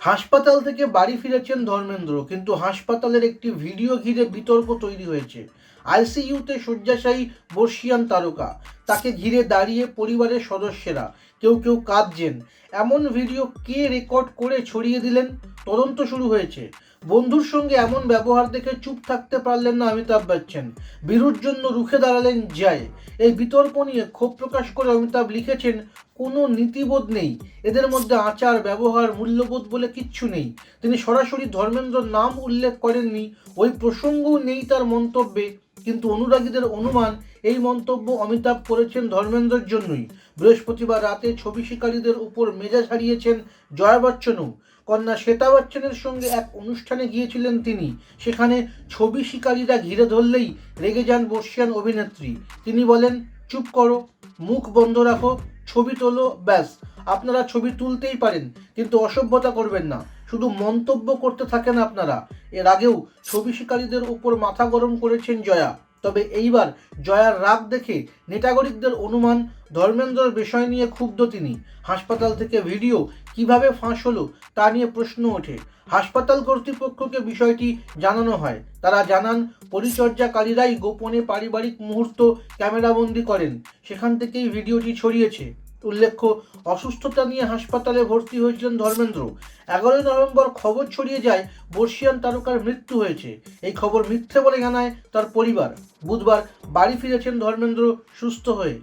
হাসপাতাল থেকে বাড়ি ফিরেছেন ধর্মেন্দ্র, কিন্তু হাসপাতালের একটি ভিডিও ঘিরে বিতর্ক তৈরি হয়েছে। আইসিইউতে শয্যাশায়ী বর্ষিয়ান তারকা, তাকে ঘিরে দাঁড়িয়ে পরিবারের সদস্যেরা কেউ কেউ কাঁদছেন। এমন ভিডিও কে রেকর্ড করে ছড়িয়ে দিলেন? তদন্ত শুরু হয়েছে। বন্ধুর সঙ্গে এমন ব্যবহার দেখে চুপ থাকতে পারলেন না অমিতাভ বচ্চন। বীরুর জন্য রুখে দাঁড়ালেন জয়। এই বিতর্ক নিয়ে ক্ষোভ প্রকাশ করে অমিতাভ লিখেছেন, কোনো নীতিবোধ নেই। এদের মধ্যে আচার, ব্যবহার, মূল্যবোধ বলে কিচ্ছু নেই। তিনি সরাসরি ধর্মেন্দ্রর নাম উল্লেখ করেননি। ওই প্রসঙ্গও নেই তার মন্তব্যে। কিন্তু অনুরাগীদের অনুমান, এই মন্তব্য অমিতাভ করেছেন ধর্মেন্দ্রর জন্যই। বৃহস্পতিবার রাতে ছবি শিকারীদের উপর মেজাজ হারিয়েছেন জয়া বচ্চনও। কন্যা শ্বেতা বচ্চনের সঙ্গে এক অনুষ্ঠানে গিয়েছিলেন তিনি। সেখানে ছবি শিকারীরা ঘিরে ধরলেই রেগে যান বর্ষিয়ান অভিনেত্রী। তিনি বলেন, চুপ করো, মুখ বন্ধ রাখো, ছবি তোলো, ব্যাস। আপনারা ছবি তুলতেই পারেন, কিন্তু অসভ্যতা করবেন না। শুধু মন্তব্য করতে থাকেন আপনারা। এর আগেও ছবি শিকারীদের উপর মাথা গরম করেছেন জয়া। তবে এইবার জয়ার রাগ দেখে নেটাগরিকদের অনুমান ধর্মেন্দ্রর বিষয় নিয়ে ক্ষুব্ধ তিনি। হাসপাতাল থেকে ভিডিও কীভাবে ফাঁস হলো তা নিয়ে প্রশ্ন ওঠে। হাসপাতাল কর্তৃপক্ষকে বিষয়টি জানানো হয়। তারা জানান, পরিচর্যাকারীরাই গোপনে পারিবারিক মুহূর্ত ক্যামেরাবন্দি করেন। সেখান থেকেই ভিডিওটি ছড়িয়েছে। উল্লেখ্য, অসুস্থতা নিয়ে হাসপাতালে ভর্তি হয়েছিলেন ধর্মেন্দ্র। এগারোই নভেম্বর খবর ছড়িয়ে যায়, বর্ষিয়ান তারকার মৃত্যু হয়েছে। এই খবর মিথ্যে বলে জানায় তার পরিবার। বুধবার বাড়ি ফিরেছেন ধর্মেন্দ্র সুস্থ হয়ে।